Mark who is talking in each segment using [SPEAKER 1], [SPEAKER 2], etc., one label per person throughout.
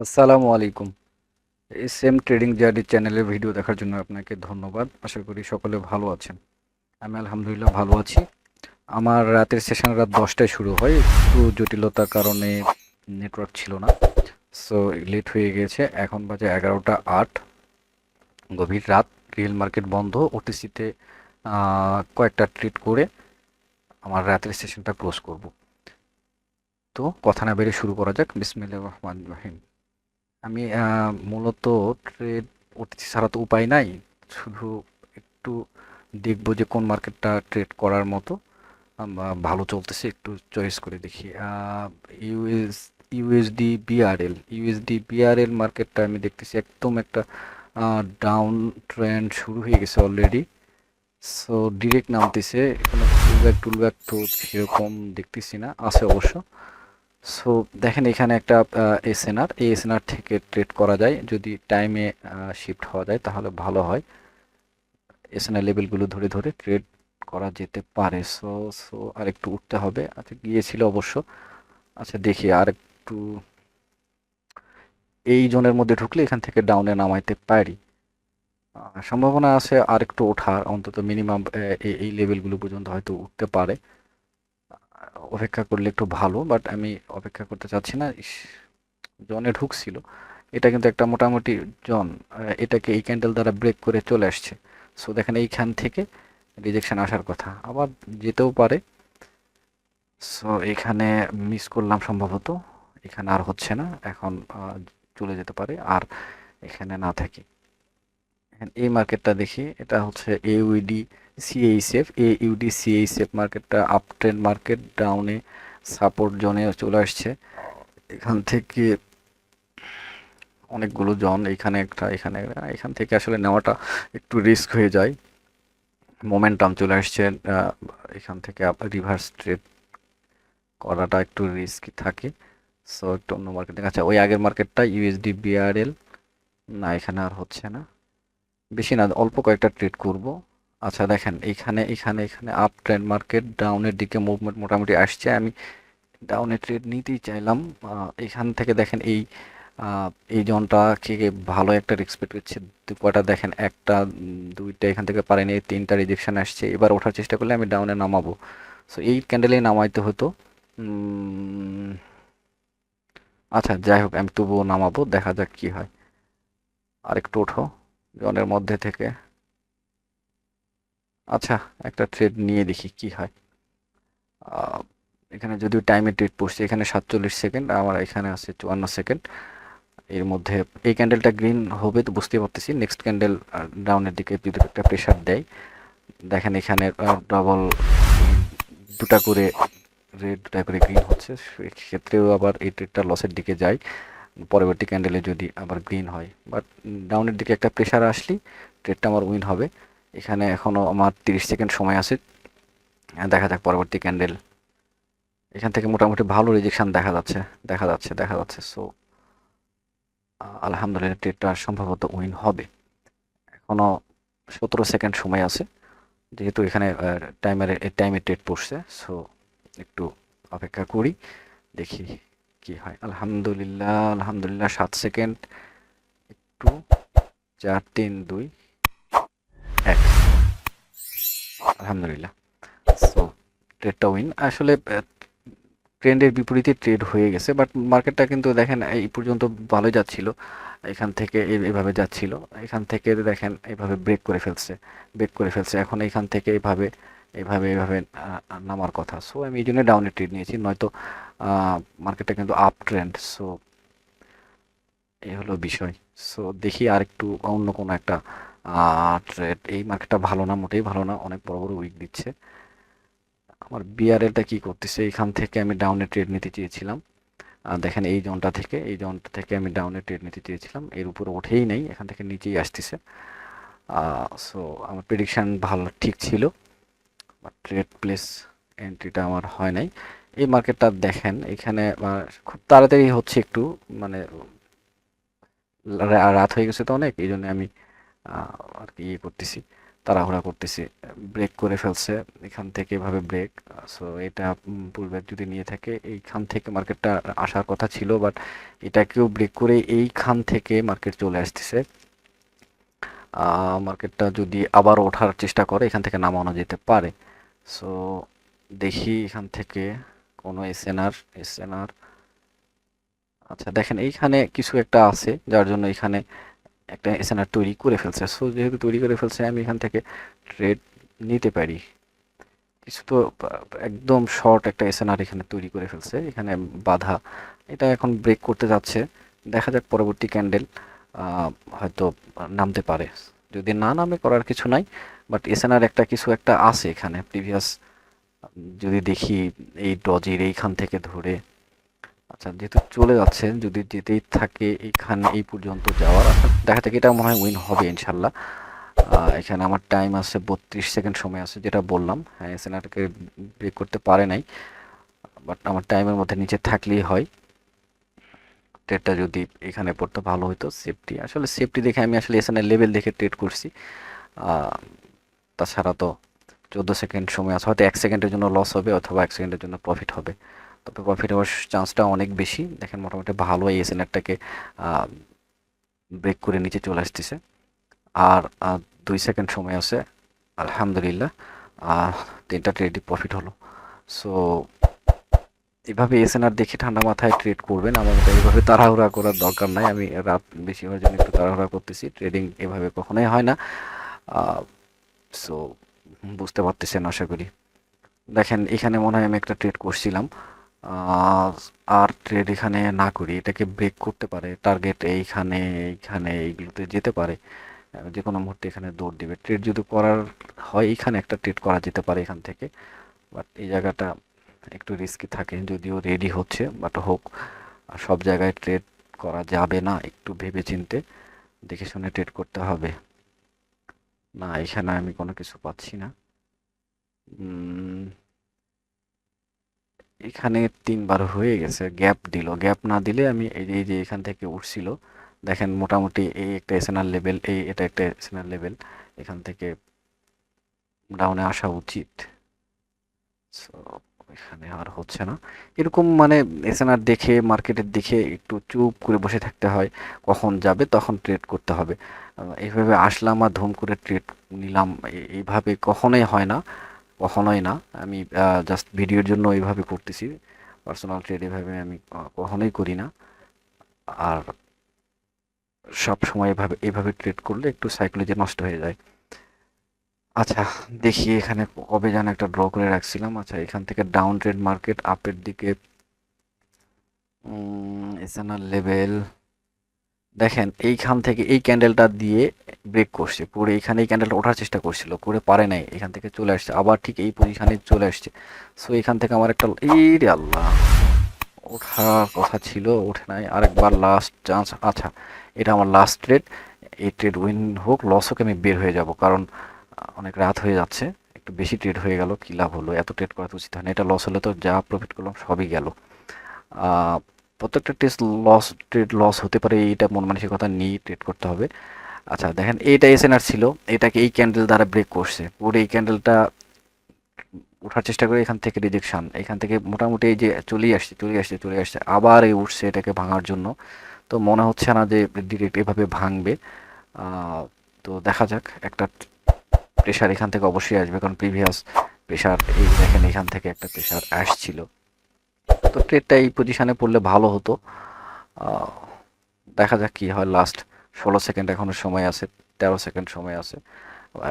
[SPEAKER 1] আসসালামু আলাইকুম। S M trading journey চ্যানেলের ভিডিও দেখার জন্য আপনাকে ধন্যবাদ। আশা করি সকলে ভালো আছেন। আমি আলহামদুলিল্লাহ ভালো আছি। আমার রাতের সেশন রাত দশটায় শুরু হয়। একটু জটিলতার কারণে নেটওয়ার্ক ছিল না। সো লেট হয়ে গেছে। এখন বাজে এগারোটা আট। গভীর রাত। রিয়েল মার্কেট বন্ধ। ওটিসিতে কয়েকটা ট্রিট করে আমার রাতের সেশনটা ক্লোজ করব। তো, কথা না বেরিয়ে শুরু করা যাক। বিসমিল্লাহির রহমানির রহিম। আমি মূলত ট্রেড ওটিসি ছাড়া তো উপায় নাই। শুধু একটু দেখব যে কোন মার্কেটটা ট্রেড করার মতো ভালো চলতেছে, একটু চয়েস করে দেখি। US USD BRL USD BRL মার্কেটটা আমি দেখতেছি একদম একটা ডাউন ট্রেন্ড শুরু হয়ে গেছে অলরেডি সো ডিরেক্ট নামতেছে কোনো টুলব্যাক টুলব্যাক তো সেরকম দেখতেছি না, আছে অবশ্য। সো দেখেন এখানে একটা এসএনআর এই এসএনআর থেকে ট্রেড করা যায়। যদি টাইমে শিফট হওয়া যায় তাহলে ভালো হয়। এসএনআর লেভেলগুলো ধরে ধরে ট্রেড করা যেতে পারে। সো সো আর একটু উঠতে হবে। আচ্ছা গিয়েছিল অবশ্য। আচ্ছা দেখি আর একটু এই জোনের মধ্যে ঢুকলে এখান থেকে ডাউনে নামাইতে পারি। সম্ভাবনা আছে আর একটু ওঠার। অন্তত মিনিমাম এই লেভেলগুলো পর্যন্ত হয়তো উঠতে পারে। অপেক্ষা করলে একটু ভালো বাট আমি অপেক্ষা করতে চাচ্ছি না। জনে ঢুকছিল। এটা কিন্তু একটা মোটামুটি জন এটাকে এই ক্যান্ডেল দ্বারা ব্রেক করে চলে আসছে। সো দেখেন এইখান থেকে রিজেকশন আসার কথা। আবার যেতেও পারে। সো এখানে মিস করলাম সম্ভবত। এখানে আর হচ্ছে না। এখন চলে যেতে পারে। আর এখানে না থাকি। এই মার্কেটটা দেখি। এটা হচ্ছে UD CHF A UD CHF মার্কেটটা আপ ট্রেন্ড মার্কেট ডাউনে সাপোর্ট জোনে চলে আসছে। এখান থেকে অনেকগুলো জন এখানে একটা, এখানে এখান থেকে আসলে নেওয়াটা একটু রিস্ক হয়ে যায়। মোমেন্টাম চলে আসছে এখান থেকে রিভার্স ট্রেড করাটা একটু রিস্কি থাকে। সো একটু অন্য মার্কেটে আচ্ছা ওই আগের মার্কেটটা ইউএসডি বিআরএল না, এখানে আর হচ্ছে না। বেশি না, অল্প কয়েকটা ট্রেড করব। আচ্ছা দেখেন, এইখানে এখানে এখানে আপ ট্রেন্ড মার্কেট ডাউনের দিকে মুভমেন্ট মোটামুটি আসছে। আমি ডাউনে ট্রেড নিতেই চাইলাম। এখান থেকে দেখেন এই এই জনটা কে ভালো একটা এক্সপেক্ট করছে দুপাটা দেখেন, একটা, দুইটা এখান থেকে পারেনি তিনটা রিজেকশন আসছে। এবার ওঠার চেষ্টা করলে আমি ডাউনে নামাবো। সো এই ক্যান্ডেলেই নামাইতে হতো। আচ্ছা যাই হোক, আমি তবুও নামাবো, দেখা যাক কি হয়। আরেকটু ওঠো জনের মধ্যে থেকে। আচ্ছা একটা ট্রেড নিয়ে দেখি কি হয়। এখানে যদিও টাইমে ট্রেড পড়ছে, এখানে সাতচল্লিশ সেকেন্ড আমার এখানে আছে চুয়ান্ন সেকেন্ড এর মধ্যে এই ক্যান্ডেলটা গ্রিন হবে তো বুঝতে পারতেছি। নেক্সট ক্যান্ডেল ডাউনের দিকে যদি একটা প্রেশার দেয়, দেখেন এখানে ডাবল দুটা করে রেড দুটা করে গ্রিন হচ্ছে। সেক্ষেত্রেও আবার এই ট্রেডটা লসের দিকে যায়। পরবর্তী ক্যান্ডেলে যদি আবার গ্রিন হয়। বাট ডাউনের দিকে একটা প্রেশার আসলেই ট্রেডটা আমার উইন হবে। এখানে এখনও আমার তিরিশ সেকেন্ড সময় আছে। দেখা যাক পরবর্তী ক্যান্ডেল এখান থেকে মোটামুটি ভালো রিজেকশান দেখা যাচ্ছে দেখা যাচ্ছে দেখা যাচ্ছে। সো আলহামদুলিল্লাহ ট্রেডটা সম্ভবত উইন হবে। এখনও সতেরো সেকেন্ড সময় আছে, যেহেতু এখানে টাইমের টাইমে ট্রেড পড়ছে। সো একটু অপেক্ষা করি, দেখি কি হয়। আলহামদুলিল্লাহ আলহামদুলিল্লাহ, সাত সেকেন্ড। একটু, চার, তিন, দুই। এক। আলহামদুলিল্লাহ। সো ট্রেডটা উইন আসলে ট্রেন্ডের বিপরীতে ট্রেড হয়ে গেছে বাট মার্কেটটা কিন্তু দেখেন এই পর্যন্ত ভালোই যাচ্ছিল। এখান থেকে এভাবে যাচ্ছিল। এখান থেকে দেখেন এইভাবে ব্রেক করে ফেলছে। ব্রেক করে ফেলছে। এখন এখান থেকে এইভাবে এইভাবে আহ, নামার কথা। সো আমি এই জন্য ডাউনে ট্রেড নিয়েছি। নয়তো মার্কেটটা কিন্তু আপ ট্রেন্ড সো এই হলো বিষয়। সো দেখি আর একটু অন্য কোনো একটা ট্রেড এই মার্কেটটা ভালো না, মোটেই ভালো না, অনেক বড় বড় উইক দিচ্ছে। আমার বিআরএলটা কি করতেছে, এখান থেকে আমি ডাউনে ট্রেড নিতে চেয়েছিলাম। আর দেখেন এই জোনটা থেকে, এই জোনটা থেকে আমি ডাউনে ট্রেড নিতে চেয়েছিলাম। এর উপরে ওঠেই নেই, এখান থেকে নিচেই আসতেছে। সো আমার প্রেডিকশান ভালো, ঠিক ছিল। ট্রেড প্লেস এন্ট্রিটা আমার হয় নাই। এই মার্কেটটা দেখেন, এখানে খুব তাড়াতাড়ি হচ্ছে একটু মানে রাত হয়ে গেছে তো অনেক এই জন্য আমি আর কি ইয়ে করতেছি, তাড়াহুড়া করতেছি। ব্রেক করে ফেলছে, এখান থেকে এভাবে ব্রেক সো এটা পুলব্যাক যদি নিয়ে থাকে, এইখান থেকে মার্কেটটা আসার কথা ছিল বাট এটাকেও ব্রেক করে এইখান থেকে মার্কেট চলে আসতেছে। মার্কেটটা যদি আবার ওঠার চেষ্টা করে, এখান থেকে নামানো যেতে পারে। সো দেখি এখান থেকে কোনো এসএনআর এসএনআর আচ্ছা দেখেন এইখানে কিছু একটা আছে, যার জন্য এখানে একটা এসএনআর তৈরি করে ফেলছে। সো যেহেতু তৈরি করে ফেলছে, আমি এখান থেকে ট্রেড নিতে পারি। কিছু তো একদম শর্ট একটা এসএনআর এখানে তৈরি করে ফেলছে। এখানে বাধা। এটা এখন ব্রেক করতে যাচ্ছে। দেখা যাক পরবর্তী ক্যান্ডেল হয়তো নামতে পারে। যদি না নামে, করার কিছু নাই। বাট এসএনআর একটা কিছু একটা আছে এখানে। প্রিভিয়াস যদি দেখি এই ডজির এইখান থেকে ধরে আচ্ছা যেহেতু চলে যাচ্ছে যদি যেতেই থাকে এইখানে এই পর্যন্ত যাওয়ার আচ্ছা দেখা যাক এটা মনে হয় উইন হবে ইনশাল্লাহ এখানে আমার টাইম আছে বত্রিশ সেকেন্ড সময় আছে, যেটা বললাম। হ্যাঁ এসএনআরকে ব্রেক করতে পারে নাই বাট আমার টাইমের মধ্যে নিচে থাকলেই হয়। ট্রেডটা যদি এখানে পড়তে ভালো হতো সেফটি আসলে সেফটি দেখে আমি আসলে এসএনআর লেভেল দেখে ট্রেড করছি। তাছাড়া তো চোদ্দ সেকেন্ড সময় আছে, হয়তো এক সেকেন্ডের জন্য লস হবে, অথবা এক সেকেন্ডের জন্য প্রফিট হবে। তবে প্রফিট হওয়ার চান্সটা অনেক বেশি। দেখেন মোটামুটি ভালো এই এসএনআরটাকে ব্রেক করে নিচে চলে আসতেছে। আর দুই সেকেন্ড সময় আছে, আলহামদুলিল্লাহ তিনটা ট্রেডই প্রফিট হলো। সো এভাবে এসএনআর দেখে ঠান্ডা মাথায় ট্রেড করবেন, আমার মতো এইভাবে তাড়াহুড়া করার দরকার নাই। আমি রাত বেশি হওয়ার জন্য একটু তাড়াহুড়া করতেছি ট্রেডিং এভাবে কখনোই হয় না। সো বুঝতে পারতেছেন আশা করি। দেখেন, এখানে মনে হয় আমি একটা ট্রেড করছিলাম। আর ট্রেড এখানে না করি, এটাকে ব্রেক করতে পারে টার্গেট এইখানে এইখানে, এইগুলোতে যেতে পারে। যে কোনো মুহূর্তে এখানে দৌড় দিবে। ট্রেড যদি করার হয় এইখানে একটা ট্রেড করা যেতে পারে এখান থেকে। বাট এই জায়গাটা একটু রিস্কি থাকে, যদিও রেডি হচ্ছে বাট হোক। সব জায়গায় ট্রেড করা যাবে না, একটু ভেবে চিনতে দেখে শুনে ট্রেড করতে হবে। না, এখানে আমি কোনো কিছু পাচ্ছি না। এখানে তিনবার হয়ে গেছে, গ্যাপ দিল। গ্যাপ না দিলে আমি এই যে এখান থেকে উঠছিল, দেখেন মোটামুটি এই একটা এসএনআর লেভেল এই এটা একটা এসএনআর লেভেল এখান থেকে ডাউনে আসা উচিত। সো এখানে আর হচ্ছে না। এরকম মানে এসএনআর দেখে মার্কেটের দেখে একটু চুপ করে বসে থাকতে হয়, কখন যাবে তখন ট্রেড করতে হবে। এইভাবে আসলাম আর ধুম করে ট্রেড নিলাম এইভাবে কখনোই হয় না। কখনোই না। আমি জাস্ট ভিডিওর জন্য এইভাবে করতেছি। পার্সোনাল ট্রেড এভাবে আমি কখনোই করি না। আর সব সময় এভাবে এভাবে ট্রেড করলে একটু সাইকোলজি নষ্ট হয়ে যায়। আচ্ছা দেখি এখানে কবে যেন একটা ড্র করে রাখছিলাম। আচ্ছা এখান থেকে ডাউন ট্রেড মার্কেট আপের দিকে এসএনআর লেভেল দেখেন, এইখান থেকে এই ক্যান্ডেলটা দিয়ে ব্রেক করছে। পরে এইখানে এই ক্যান্ডেলটা ওঠার চেষ্টা করছিল, করে পারে নাই, এখান থেকে চলে আসছে, আবার ঠিক এই পজিশানে চলে আসছে। সো এখান থেকে আমার একটা এই রে আল্লাহ, ওঠার কথা ছিল, ওঠে নাই। আরেকবার লাস্ট চান্স আচ্ছা এটা আমার লাস্ট ট্রেড এই ট্রেড উইন হোক লস হোক, আমি বের হয়ে যাব, কারণ অনেক রাত হয়ে যাচ্ছে, একটু বেশি ট্রেড হয়ে গেল, কী লাভ হলো? এত ট্রেড করা তো উচিত হয় না, এটা লস হলে তো যা প্রফিট করলাম সবই গেল। প্রত্যেকটা টেস্ট লস ট্রেড লস হতে পারে, এইটা মন মানসিকতা নিয়ে ট্রেড করতে হবে। আচ্ছা দেখেন, এইটা এসএনআর ছিল, এটাকে এই ক্যান্ডেল দ্বারা ব্রেক করছে। পুরো এই ক্যান্ডেলটা ওঠার চেষ্টা করে এখান থেকে রিজেকশান এখান থেকে মোটামুটি এই যে চলেই আসছে চলে আসছে চলে আসছে, আবার এই উঠছে এটাকে ভাঙার জন্য। তো মনে হচ্ছে না যে ডিরেক্ট এভাবে ভাঙবে। তো দেখা যাক, একটা প্রেশার এখান থেকে অবশ্যই আসবে, কারণ প্রিভিয়াস প্রেশার এই দেখেন, এখান থেকে একটা প্রেশার আসছিল। তো ট্রেডটা এই পজিশানে পড়লে ভালো হতো। দেখা যাক কি হয়। লাস্ট ষোলো সেকেন্ড এখনও সময় আছে, তেরো সেকেন্ড সময় আছে।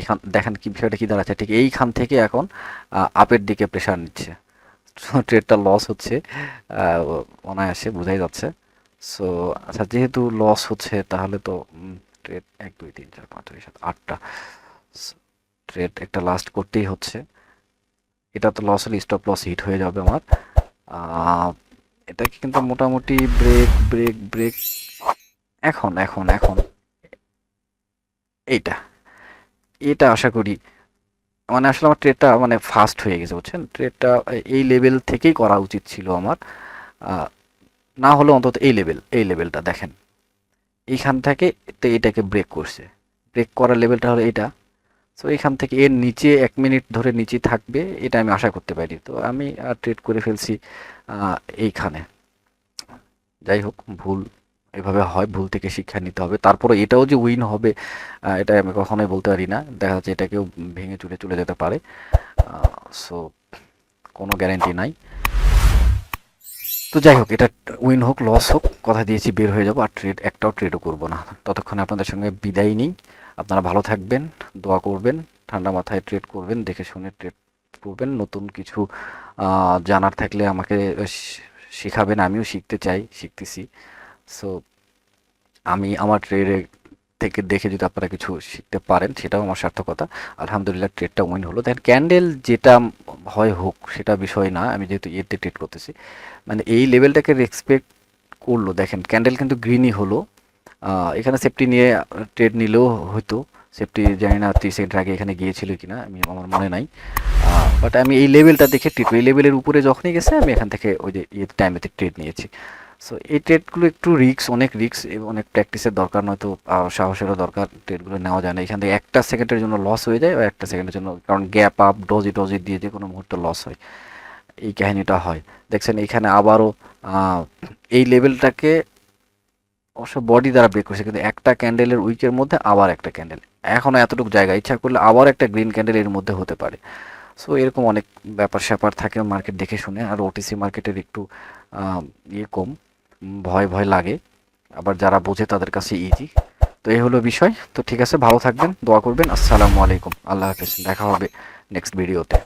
[SPEAKER 1] এখান, দেখেন কি বিষয়টা কী দাঁড়াচ্ছে। ঠিক এইখান থেকে এখন আপের দিকে প্রেশার নিচ্ছে। ট্রেডটা লস হচ্ছে অনায়াসে বোঝাই যাচ্ছে। সো আচ্ছা যেহেতু লস হচ্ছে, তাহলে তো ট্রেড এক, দুই, তিন, চার, পাঁচ, ছয়, সাত, আটটা। ট্রেড একটা লাস্ট করতেই হচ্ছে। এটা তো লস হলে স্টপ লস হিট হয়ে যাবে আমার। এটাকে কিন্তু মোটামুটি ব্রেক ব্রেক ব্রেক এখন এখন এখন। এইটা এটা আশা করি। মানে আসলে আমার ট্রেডটা মানে ফাস্ট হয়ে গেছে, বুঝছেন? ট্রেডটা এই লেভেল থেকেই করা উচিত ছিল আমার। না হলে অন্তত এই লেভেল এই লেভেলটা দেখেন। এইখান থেকে তো এটাকে ব্রেক করছে। ব্রেক করার লেভেলটা হলো এটা সো এখান থেকে এর নিচে এক মিনিট ধরে নিচে থাকবে, এটা আমি আশা করতে পারি। তো আমি ট্রেড করে ফেলছি এইখানে। যাই হোক, ভুল এভাবে হয়, ভুল থেকে শিক্ষা নিতে হবে। তারপরে এটাও যে উইন হবে এটা আমি কখনোই বলতে পারি না। দেখা যাচ্ছে এটাকেও ভেঙে চুরে চলে যেতে পারে। সো কোনো গ্যারেন্টি নাই। তো যাই হোক, এটা উইন হোক লস হোক, কথা দিয়েছি, বের হয়ে যাব। আর ট্রেড একটাও ট্রেডও করব না। ততক্ষণে আপনাদের সঙ্গে বিদায় নিই। আপনারা ভালো থাকবেন, দোয়া করবেন, ঠান্ডা মাথায় ট্রেড করবেন, দেখে শুনে ট্রেড করবেন। নতুন কিছু জানার থাকলে আমাকে শেখাবেন, আমিও শিখতে চাই, শিখতেছি। সো আমি আমার ট্রেডে থেকে দেখে যদি আপনারা কিছু শিখতে পারেন, সেটাও আমার সার্থকতা। আলহামদুলিল্লাহ ট্রেডটা উইন হলো। দেখেন ক্যান্ডেল যেটা হয় হোক, সেটা বিষয় না, আমি যেহেতু এতে ট্রেড করতেছি। মানে এই লেভেলটাকে রেসপেক্ট করল। দেখেন ক্যান্ডেল কিন্তু গ্রিনই হলো। এখানে সেফটি নিয়ে ট্রেড নিলেও হয়তো সেফটি জানি না ত্রিশ সেকেন্ড আগে এখানে গিয়েছিল কি না আমি আমার মনে নাই। বাট আমি এই লেভেলটা দেখে ট্রেড এই লেভেলের উপরে যখনই গেছে, আমি এখান থেকে ওই যে ইয়ে টাইমেতে ট্রেড নিয়েছি। সো এই ট্রেডগুলো একটু রিস্ক অনেক রিস্ক অনেক প্র্যাকটিসের দরকার, নয়তো সাহসেরও দরকার। ট্রেডগুলো নেওয়া যায় না। এখান থেকে একটা সেকেন্ডের জন্য লস হয়ে যায় বা একটা সেকেন্ডের জন্য, কারণ গ্যাপ আপ ডজি ডজি দিয়ে যে কোনো মুহূর্তে লস হয়। এই কাহিনিটা হয়। দেখছেন, এখানে আবারও এই লেভেলটাকে অবশ্য বডি দ্বারা ব্রেক করছে, কিন্তু একটা ক্যান্ডেলের উইকের মধ্যে আবার একটা ক্যান্ডেল এখনও এতটুকু জায়গা, ইচ্ছা করলে আবার একটা গ্রিন ক্যান্ডেল এর মধ্যে হতে পারে। সো এরকম অনেক ব্যাপার স্যাপার থাকে মার্কেট দেখে শুনে, আর ওটিসি মার্কেটের একটু ইয়ে কম, ভয় ভয় লাগে। আবার যারা বোঝে তাদের কাছে ইজি তো এই হলো বিষয়। তো ঠিক আছে, ভালো থাকবেন, দোয়া করবেন। আসসালামু আলাইকুম। আল্লাহ হাফেজ। দেখা হবে নেক্সট ভিডিওতে